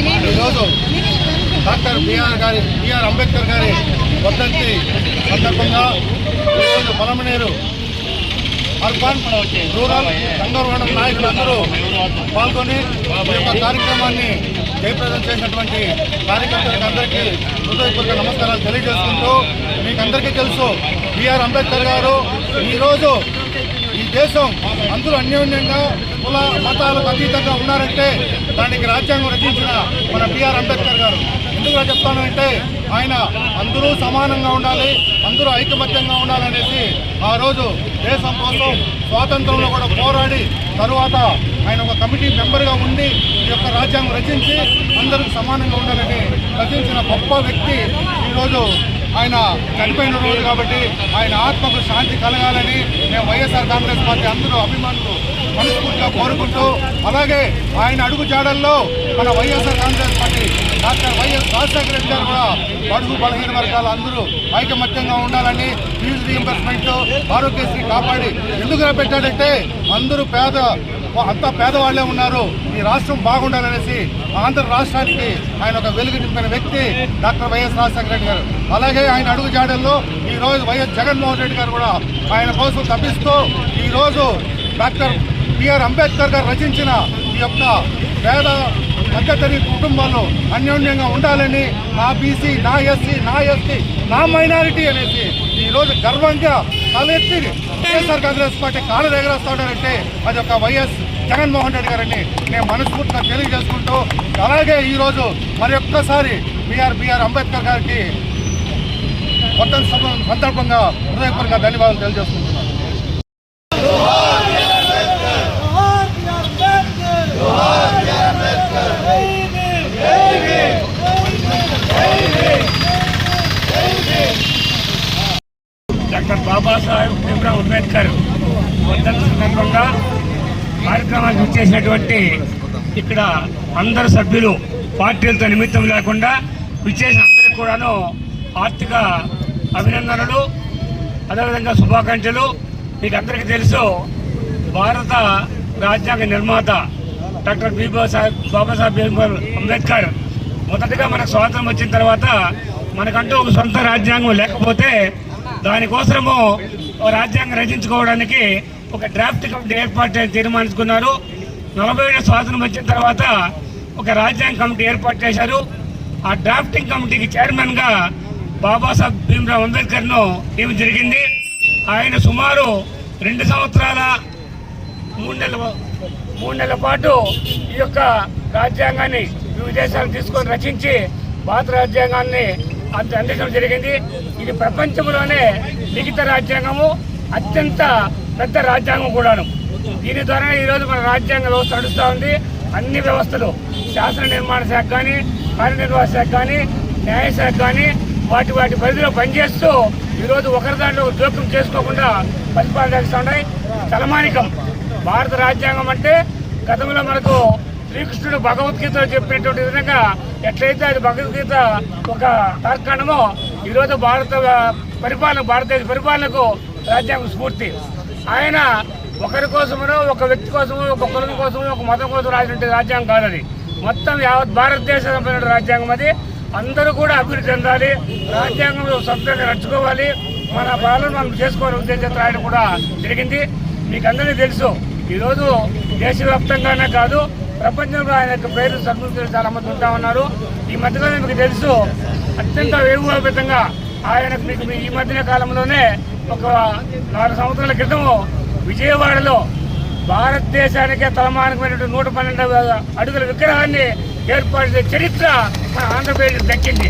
ఈరోజు doctor BR గారి BR Ambedkar గారి వర్ధంతి సందర్భంగా ఈరోజు పొలమనేరు అర్బన్ రూరల్ గంగవరం నాయకులందరూ పాల్గొని ఈ యొక్క కార్యక్రమాన్ని జయప్రదం చేసినటువంటి కార్యకర్తలకు అందరికీ హృదయపూర్వక నమస్కారాలు తెలియజేసుకుంటూ మీకు అందరికీ తెలుసు బిఆర్ అంబేద్కర్ గారు ఈరోజు ఈ దేశం అందరూ అన్యోన్యంగా కుల మతాలకు అతీతంగా ఉన్నారంటే దానికి రాజ్యాంగం రచించిన మన బిఆర్ అంబేద్కర్ గారు. ఎందుకు చెప్తాను అంటే ఆయన అందరూ సమానంగా ఉండాలి అందరూ ఐకమత్యంగా ఉండాలనేసి ఆ రోజు దేశం కోసం స్వాతంత్రంలో కూడా పోరాడి తరువాత ఆయన ఒక కమిటీ మెంబర్గా ఉండి ఈ యొక్క రాజ్యాంగం రచించి అందరికి సమానంగా ఉండాలని రచించిన గొప్ప వ్యక్తి ఈరోజు ఆయన చనిపోయిన రోజు కాబట్టి ఆయన ఆత్మకు శాంతి కలగాలని మేము వైఎస్ఆర్ కాంగ్రెస్ పార్టీ అందరూ అభిమానులు మనస్ఫూర్తిగా కోరుకుంటూ అలాగే ఆయన అడుగు జాడల్లో మన YSR Congress party doctor YS Rajasekhara Reddy గారు కూడా బడుగు బలహీన వర్గాలు అందరూ ఐకమత్యంగా ఉండాలని ఫీజు రీఎంబర్స్మెంట్ ఆరోగ్యశ్రీ కాపాడి ఎందుకు పెట్టాడంటే అందరూ పేద అంతా పేదవాళ్ళే ఉన్నారు. ఈ రాష్ట్రం బాగుండాలనేసి ఆంధ్ర రాష్ట్రానికి ఆయన ఒక వెలుగు నింపిన వ్యక్తి డాక్టర్ వైఎస్ రాజశేఖర రెడ్డి గారు. అలాగే ఆయన అడుగు జాడల్లో ఈ రోజు వైఎస్ జగన్మోహన్ రెడ్డి గారు కూడా ఆయన కోసం తప్పిస్తూ ఈరోజు డాక్టర్ బిఆర్ అంబేద్కర్ గారు రచించిన ఈ యొక్క పేద మధ్యతరి కుటుంబాలు అన్యోన్యంగా ఉండాలని నా బీసీ నా ఎస్సీ నా ఎస్టీ నా మైనారిటీ అనేసి ఈ రోజు గర్వంగా తలెత్తి వైఎస్ఆర్ కాంగ్రెస్ పార్టీ కాళ్ళు ఉన్నారంటే అది ఒక వైఎస్ జగన్మోహన్ రెడ్డి గారని నేను మనస్ఫూర్తిగా తెలియజేసుకుంటూ అలాగే ఈరోజు మరి ఒక్కసారి బీఆర్ బీఆర్ అంబేద్కర్ గారికి మొత్తం సందర్భంగా హృదయపూర్వకంగా ధన్యవాదాలు తెలియజేసుకుంటున్నాను. డాక్టర్ బాబాసాహెబ్ భీమ్రావ్ అంబేద్కర్ వర్ధంతి సందర్భంగా కార్యక్రమానికి విచ్చేసినటువంటి ఇక్కడ అందరు సభ్యులు పార్టీలతో నిమిత్తం లేకుండా విచ్చేసిన అందరికి కూడాను ఆర్థిక అభినందనలు అదేవిధంగా శుభాకాంక్షలు. మీకు అందరికీ తెలుసు భారత రాజ్యాంగ నిర్మాత డాక్టర్ బీబాసాహెబ్ బాబాసాహెబ్ భీమ్రావ్ అంబేద్కర్ మొదటగా మనకు స్వాతంత్రం వచ్చిన తర్వాత మనకంటూ ఒక సొంత రాజ్యాంగం లేకపోతే దానికోసము రాజ్యాంగం రచించుకోవడానికి ఒక డ్రాఫ్ట్ కమిటీ ఏర్పాటు తీర్మానించుకున్నారు. నలభై ఏడు స్వాతంత్రం వచ్చిన తర్వాత ఒక రాజ్యాంగ కమిటీ ఏర్పాటు చేశారు. ఆ డ్రాఫ్టింగ్ కమిటీకి చైర్మన్గా బాబాసాహెబ్ భీమ్రావ్ అంబేద్కర్ను ఏమి జరిగింది. ఆయన సుమారు రెండు సంవత్సరాల మూడు నెలల మూడు నెలల పాటు ఈ యొక్క రాజ్యాంగాన్ని వివిధ దేశాలు తీసుకొని రచించి భారత రాజ్యాంగాన్ని అందించడం జరిగింది. ఇది ప్రపంచంలోనే లిఖిత రాజ్యాంగము అత్యంత పెద్ద రాజ్యాంగం కూడాను. దీని ద్వారా ఈరోజు మన రాజ్యాంగ వ్యవస్థ నడుస్తూ ఉంది. అన్ని వ్యవస్థలు శాసన నిర్మాణ శాఖ కానీ కార్యనిర్వాహక శాఖ కానీ న్యాయశాఖ కానీ వాటి వాటి పరిధిలో పనిచేస్తూ ఈరోజు ఒకరి దాంట్లో జోక్యం చేసుకోకుండా పరిపాలన చేస్తూ ఉన్నాయి తలమానికం. భారత రాజ్యాంగం అంటే గతంలో మనకు శ్రీకృష్ణుడు భగవద్గీతలో చెప్పినటువంటి విధంగా ఎట్లయితే అది భగవద్గీత ఒక తార్కాణమో ఈరోజు భారత పరిపాలన భారతదేశ పరిపాలనకు రాజ్యాంగ స్ఫూర్తి. ఆయన ఒకరి కోసము ఒక వ్యక్తి కోసమో ఒక కులం కోసమో ఒక మతం కోసం రాసినటువంటి రాజ్యాంగం కాదది మొత్తం యావత్ భారతదేశం రాజ్యాంగం అది. అందరూ కూడా అభివృద్ధి చెందాలి రాజ్యాంగంలో సొంతంగా నడుచుకోవాలి. మన పాలన మనం చేసుకోవాలి ఉద్దేశంతో రాయడం కూడా జరిగింది. మీకు అందరికీ తెలుసు ఈరోజు దేశవ్యాప్తంగానే కాదు ప్రపంచంలో ఆయన యొక్క పేరు సన్ముఖులు చాలా మంది ఉంటా ఉన్నారు. ఈ మధ్యలో మీకు తెలుసు అత్యంత వేగోపేతంగా ఆయనకు మీకు ఈ మధ్య కాలంలోనే ఒక నాలుగు సంవత్సరాల క్రితం విజయవాడలో భారతదేశానికే తలమానకమైనటువంటి నూట పన్నెండు అడుగుల విగ్రహాన్ని ఏర్పాటు చేసే చరిత్ర మన ఆంధ్రప్రదేశ్ దక్కింది.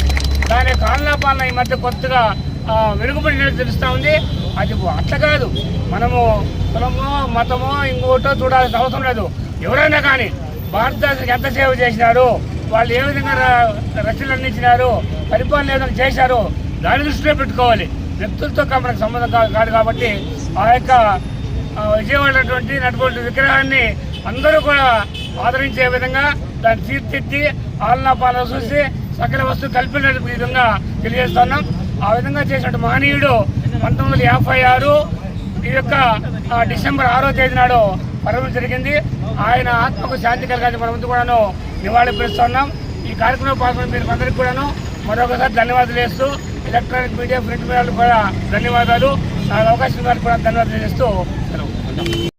దాని యొక్క ఆలనాపాలన ఈ మధ్య కొత్తగా ఆ, వెనుకబడినట్టు తెలుస్తూ ఉంది. అది అట్లా కాదు. మనము కులమో మతమో ఇంకోటో చూడాల్సిన అవసరం లేదు. ఎవరైనా కానీ భారతదేశానికి ఎంత సేవ చేసినారు వాళ్ళు ఏ విధంగా రచనలు అందించినారు పరిపాలన ఏ విధంగా చేశారు దాని దృష్టిలో పెట్టుకోవాలి. వ్యక్తులతో మనకు సంబంధం కా- కాదు కాబట్టి ఆ యొక్క విజయవాడటువంటి నటువంటి విగ్రహాన్ని అందరూ కూడా ఆదరించే విధంగా దాన్ని తీర్చిద్ది ఆలనా పాలన చూసి సకల వస్తువు కల్పిన విధంగా తెలియజేస్తున్నాం. ఆ విధంగా చేసినట్టు మహనీయుడు పంతొమ్మిది వందల యాభై ఆరు ఈ యొక్క డిసెంబర్ ఆరో తేదీ నాడు పర్వం జరిగింది. ఆయన ఆత్మకు శాంతి కలగాలి మనమంతా కూడాను నివాళి పిలుస్తున్నాం ఈ కార్యక్రమం పాల్గొన్న మీరు అందరికీ కూడాను మరొకసారి ధన్యవాదాలు చేస్తూ ఎలక్ట్రానిక్ మీడియా ప్రింట్ మీడియాలు కూడా ధన్యవాదాలు. అవకాశం కూడా ధన్యవాదాలు చేస్తూ సెలవు.